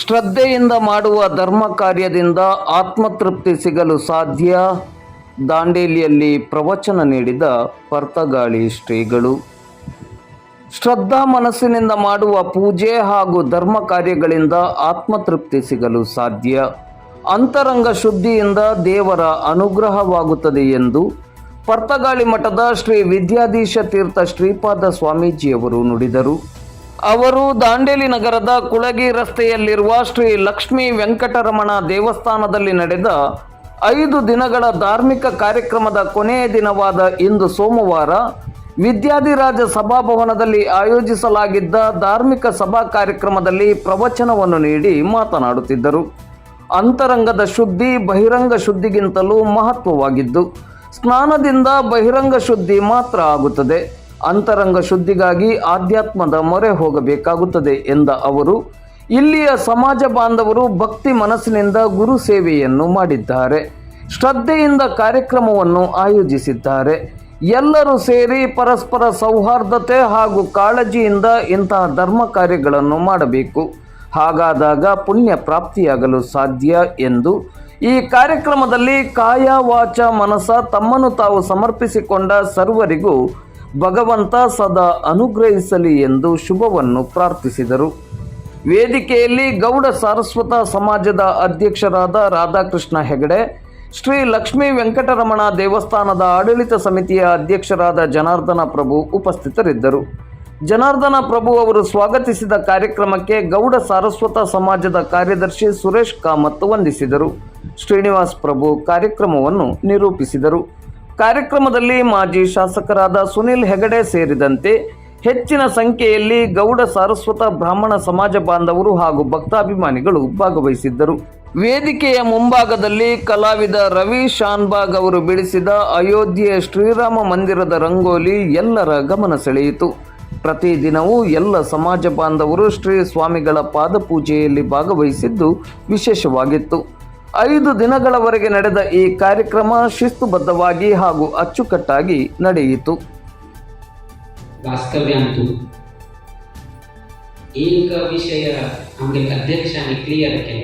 ಶ್ರದ್ಧೆಯಿಂದ ಮಾಡುವ ಧರ್ಮ ಕಾರ್ಯದಿಂದ ಆತ್ಮತೃಪ್ತಿ ಸಿಗಲು ಸಾಧ್ಯ? ದಾಂಡೇಲಿಯಲ್ಲಿ ಪ್ರವಚನ ನೀಡಿದ ಪರ್ತಗಾಳಿ ಶ್ರೀಗಳು, ಶ್ರದ್ಧಾ ಮನಸ್ಸಿನಿಂದ ಮಾಡುವ ಪೂಜೆ ಹಾಗೂ ಧರ್ಮ ಕಾರ್ಯಗಳಿಂದ ಆತ್ಮತೃಪ್ತಿ ಸಿಗಲು ಸಾಧ್ಯ? ಅಂತರಂಗ ಶುದ್ಧಿಯಿಂದ ದೇವರ ಅನುಗ್ರಹವಾಗುತ್ತದೆ ಎಂದು ಪರ್ತಗಾಳಿ ಮಠದ ಶ್ರೀ ವಿದ್ಯಾಧೀಶ ತೀರ್ಥ ಶ್ರೀಪಾದ ಸ್ವಾಮೀಜಿಯವರು ನುಡಿದರು. ಅವರು ದಾಂಡೇಲಿ ನಗರದ ಕುಳಗಿ ರಸ್ತೆಯಲ್ಲಿರುವ ಶ್ರೀ ಲಕ್ಷ್ಮೀ ವೆಂಕಟರಮಣ ದೇವಸ್ಥಾನದಲ್ಲಿ ನಡೆದ ಐದು ದಿನಗಳ ಧಾರ್ಮಿಕ ಕಾರ್ಯಕ್ರಮದ ಕೊನೆಯ ದಿನವಾದ ಇಂದು ಸೋಮವಾರ ವಿದ್ಯಾಧಿರಾಜ ಸಭಾಭವನದಲ್ಲಿ ಆಯೋಜಿಸಲಾಗಿದ್ದ ಧಾರ್ಮಿಕ ಸಭಾ ಕಾರ್ಯಕ್ರಮದಲ್ಲಿ ಪ್ರವಚನವನ್ನು ನೀಡಿ ಮಾತನಾಡುತ್ತಿದ್ದರು. ಅಂತರಂಗದ ಶುದ್ಧಿ, ಬಹಿರಂಗ ಶುದ್ಧಿಗಿಂತಲೂ ಮಹತ್ವವಾಗಿದ್ದು, ಸ್ನಾನದಿಂದ ಬಹಿರಂಗ ಶುದ್ಧಿ ಮಾತ್ರ ಆಗುತ್ತದೆ. ಅಂತರಂಗ ಶುದ್ಧಿಗಾಗಿ ಆಧ್ಯಾತ್ಮದ ಮೊರೆ ಹೋಗಬೇಕಾಗುತ್ತದೆ ಎಂದ ಅವರು, ಇಲ್ಲಿಯ ಸಮಾಜ ಬಾಂಧವರು ಭಕ್ತಿ ಮನಸ್ಸಿನಿಂದ ಗುರು ಸೇವೆಯನ್ನು ಮಾಡಿದ್ದಾರೆ. ಶ್ರದ್ಧೆಯಿಂದ ಕಾರ್ಯಕ್ರಮವನ್ನು ಆಯೋಜಿಸಿದ್ದಾರೆ. ಎಲ್ಲರೂ ಸೇರಿ ಪರಸ್ಪರ ಸೌಹಾರ್ದತೆ ಹಾಗೂ ಕಾಳಜಿಯಿಂದ ಇಂತಹ ಧರ್ಮ ಕಾರ್ಯಗಳನ್ನು ಮಾಡಬೇಕು. ಹಾಗಾದಾಗ ಪುಣ್ಯ ಪ್ರಾಪ್ತಿಯಾಗಲು ಸಾಧ್ಯ ಎಂದು ಈ ಕಾರ್ಯಕ್ರಮದಲ್ಲಿ ಕಾಯ ವಾಚ ಮನಸ ತಮ್ಮನ್ನು ತಾವು ಸಮರ್ಪಿಸಿಕೊಂಡ ಸರ್ವರಿಗೂ ಭಗವಂತ ಸದಾ ಅನುಗ್ರಹಿಸಲಿ ಎಂದು ಶುಭವನ್ನು ಪ್ರಾರ್ಥಿಸಿದರು. ವೇದಿಕೆಯಲ್ಲಿ ಗೌಡ ಸಾರಸ್ವತ ಸಮಾಜದ ಅಧ್ಯಕ್ಷರಾದ ರಾಧಾಕೃಷ್ಣ ಹೆಗಡೆ, ಶ್ರೀ ಲಕ್ಷ್ಮೀ ವೆಂಕಟರಮಣ ದೇವಸ್ಥಾನದ ಆಡಳಿತ ಸಮಿತಿಯ ಅಧ್ಯಕ್ಷರಾದ ಜನಾರ್ದನ ಪ್ರಭು ಉಪಸ್ಥಿತರಿದ್ದರು. ಜನಾರ್ದನ ಪ್ರಭು ಅವರು ಸ್ವಾಗತಿಸಿದ ಕಾರ್ಯಕ್ರಮಕ್ಕೆ ಗೌಡ ಸಾರಸ್ವತ ಸಮಾಜದ ಕಾರ್ಯದರ್ಶಿ ಸುರೇಶ್ ಕಾಮತ್ ವಂದಿಸಿದರು. ಶ್ರೀನಿವಾಸ್ ಪ್ರಭು ಕಾರ್ಯಕ್ರಮವನ್ನು ನಿರೂಪಿಸಿದರು. ಕಾರ್ಯಕ್ರಮದಲ್ಲಿ ಮಾಜಿ ಶಾಸಕರಾದ ಸುನಿಲ್ ಹೆಗಡೆ ಸೇರಿದಂತೆ ಹೆಚ್ಚಿನ ಸಂಖ್ಯೆಯಲ್ಲಿ ಗೌಡ ಸಾರಸ್ವತ ಬ್ರಾಹ್ಮಣ ಸಮಾಜ ಬಾಂಧವರು ಹಾಗೂ ಭಕ್ತಾಭಿಮಾನಿಗಳು ಭಾಗವಹಿಸಿದ್ದರು. ವೇದಿಕೆಯ ಮುಂಭಾಗದಲ್ಲಿ ಕಲಾವಿದ ರವಿ ಶಾನ್ಬಾಗ್ ಅವರು ಬಿಡಿಸಿದ ಅಯೋಧ್ಯೆಯ ಶ್ರೀರಾಮ ಮಂದಿರದ ರಂಗೋಲಿ ಎಲ್ಲರ ಗಮನ ಸೆಳೆಯಿತು. ಪ್ರತಿದಿನವೂ ಎಲ್ಲ ಸಮಾಜ ಬಾಂಧವರು ಶ್ರೀ ಸ್ವಾಮಿಗಳ ಪಾದಪೂಜೆಯಲ್ಲಿ ಭಾಗವಹಿಸಿದ್ದು ವಿಶೇಷವಾಗಿತ್ತು. ಐದು ದಿನಗಳವರೆಗೆ ನಡೆದ ಈ ಕಾರ್ಯಕ್ರಮ ಶಿಸ್ತುಬದ್ಧವಾಗಿ ಹಾಗೂ ಅಚ್ಚುಕಟ್ಟಾಗಿ ನಡೆಯಿತು वास्तव्यांतू एक विषय आमगे अध्यक्षांनी क्लियर केले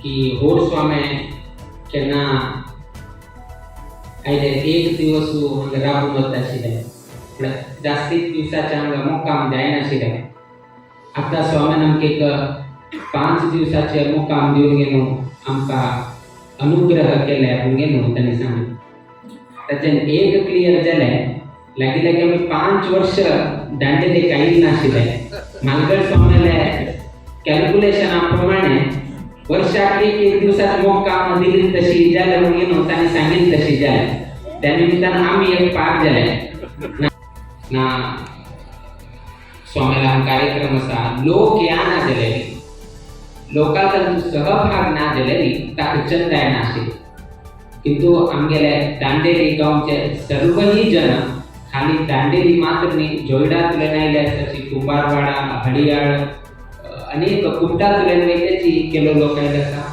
की होड स्वामे केन्ना आयले एक दिवस हांगा राबून वताशिल्ले म्हळ्यार जास्तीत दिवसाचे हांगा मुक्काम जायनाशिल्ले आतां स्वामीन आमकां एक पांच दिवसाचे मुक्काम दिवन गेलो आमकां अनुग्रह केले आमगे न्हू तांणी सांगलें ताच्यान एक क्लियर जालें लागीं लागीं आमी पांच वर्ष दांडेली काही नाशिल्ले मालगड स्वामीले कॅल्क्युलेशना प्रमाणे वर्षाक एक एक दिवसात मोक्काम दिली तशी जाल्यार मग न्हू तांणी सांगितली तशी जाल्या त्या निमित्तान आमी एक पार जाले ना ना स्वामीला कार्यक्रम आसा लोक या ना जाले सहभाग ना दिलेली ताका चंदाय नाशिल्ली किंतु आमगेले दांडेली गांवचे सर्वही जन खाली दांडेली मात्र न्ही जोयडांतल्यान आयले तशी कुंभारवाडा हडियाळ अनेक कुट्टांतल्यान वयल्याची केलो लोक आयले आसा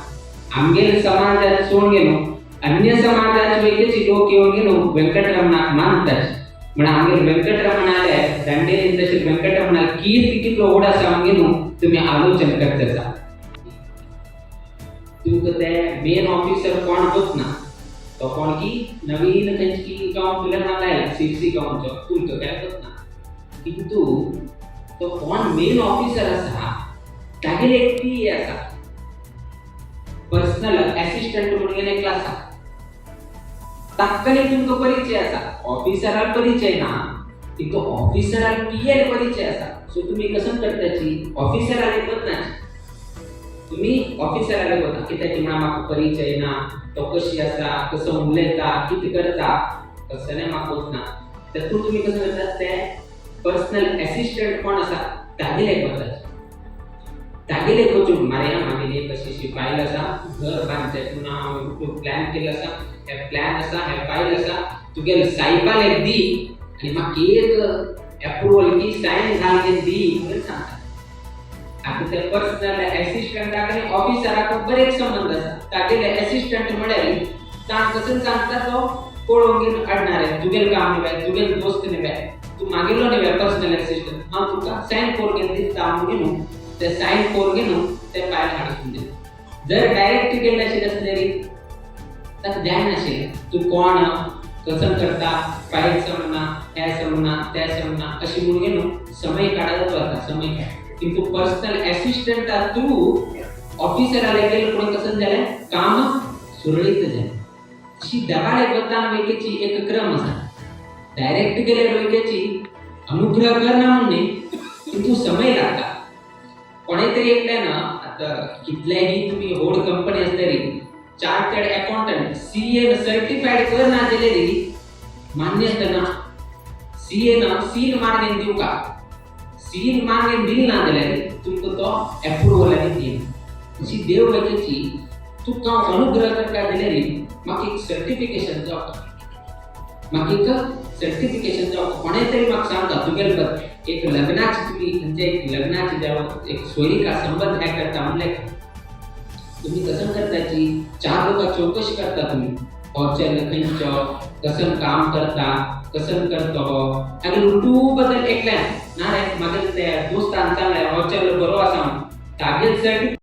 आमगेले समाजात सोडून गेलो अन्य समाजात वेगळेची लोक येवन गेलो व्यंकटरमणाक मानतात. म्हण आमगेले व्यंकटरमणाले दांडेली तसे व्यंकटरमणाक कीर्ती कितलो व्हड आसा आमगेलो तुमी आलोचन करता क्योंकि ते मेन ऑफिसर कोण होत ना? तो कोण की? नवीन त्यांची अकाउंट तुला हालायला सीसी अकाउंट जो तू काय होत ना? किंतु तो कोण मेन ऑफिसर असा तागेर एक पी ए असा पर्सनल असिस्टंट म्हणून एक क्लास असा ताकली तुमकां परिचय असा ऑफिसराक परिचय ना। तिका ऑफिसराक पी एल परिचय असा सो तुमी कसं करताची ऑफिसराक पत्नाची तुम्ही ऑफिसर आले होता की त्याची म्हणा परिचय ना तो कशी असा कसं उलयता किती करता कसं नाही माकोच ना. तर तू तुम्ही कसं करतात ते पर्सनल असिस्टंट कोण असा? तागे करतात तागे लेखोचून मारे मागे एक अशी अशी असा घर बांधचे पुन्हा प्लॅन केलं असा हे प्लॅन असा हे फायल असा. तुगे साईबाल एक दी आणि मग एक अप्रुव्हल की सायन घाल दी म्हणून सांगतात. ಇತರ ಪರ್ಸನಲ್ ಅಸಿಸ್ಟೆಂಟ್ ಆಗಿ ಆಫೀಸರ್ ಆಗಿ ಬರೇಕ್ ಸಂಬಂಧ ಅಸ ತಾಗೆಲೆ ಅಸಿಸ್ಟೆಂಟ್ ಮಳೆಲಿ ತಾನ್ ಕಸನ್ सांगता तो कोळोंगीन काढणार आहे. तुगेल काम निवे तुगेल दोस्त निवे तू मागेलो निवे पर्सनल असिस्टंट हा तुका साइन कोड घेतली काम घेऊन. ते साइन कोड घेऊन ते पाय काढून दिले जर डायरेक्ट तू गेले असेल असलेली तर ध्यान असेल. तू कोण कसं करता? पाय समना त्या समना त्या समना अशी म्हणून घेऊन समय काढायला जाता समय काढ. किंतु पर्सनल असिस्टंटा थ्रू ऑफिसराले गेले पुढे कसं झालं काम सुरळीत झालं अशी दबाले बदलान वैकेची एक क्रम असा डायरेक्ट गेले वैकेची अनुग्रह करना म्हणणे किंतु समय लागता। कोणीतरी एकल्यानं आता कितल्याही तुम्ही होड company असतरी chartered accountant C A certified कर ना दिलेली मान्य असताना सी ना सील मार्गेन दिवू का। सील मार्गेन दिल ना जाल्यार तुमकां तो अप्रुवल आनी दिल अशी देव वजेची तुका हांव अनुग्रह करता दिलेली म्हाका एक सर्टिफिकेशन जावं म्हाका एक सर्टिफिकेशन जावं कोणें तरी म्हाका सांगता तुगेले बरें एक लग्नाची तुम्ही म्हणजे एक लग्नाची जेव्हा एक सोयरीका संबंध हे करता म्हणले तुम्ही कसं करताची चार लोक चौकशी करता तुम्ही हॉटेल खंयचो कसं काम करता कसं करतो हांवें लुटू बद्दल ऐकलें ना रे म्हागे ते दोस्तान सांगलें हॉटेल बरो आसा म्हणून तागेल सर्टिफिकेट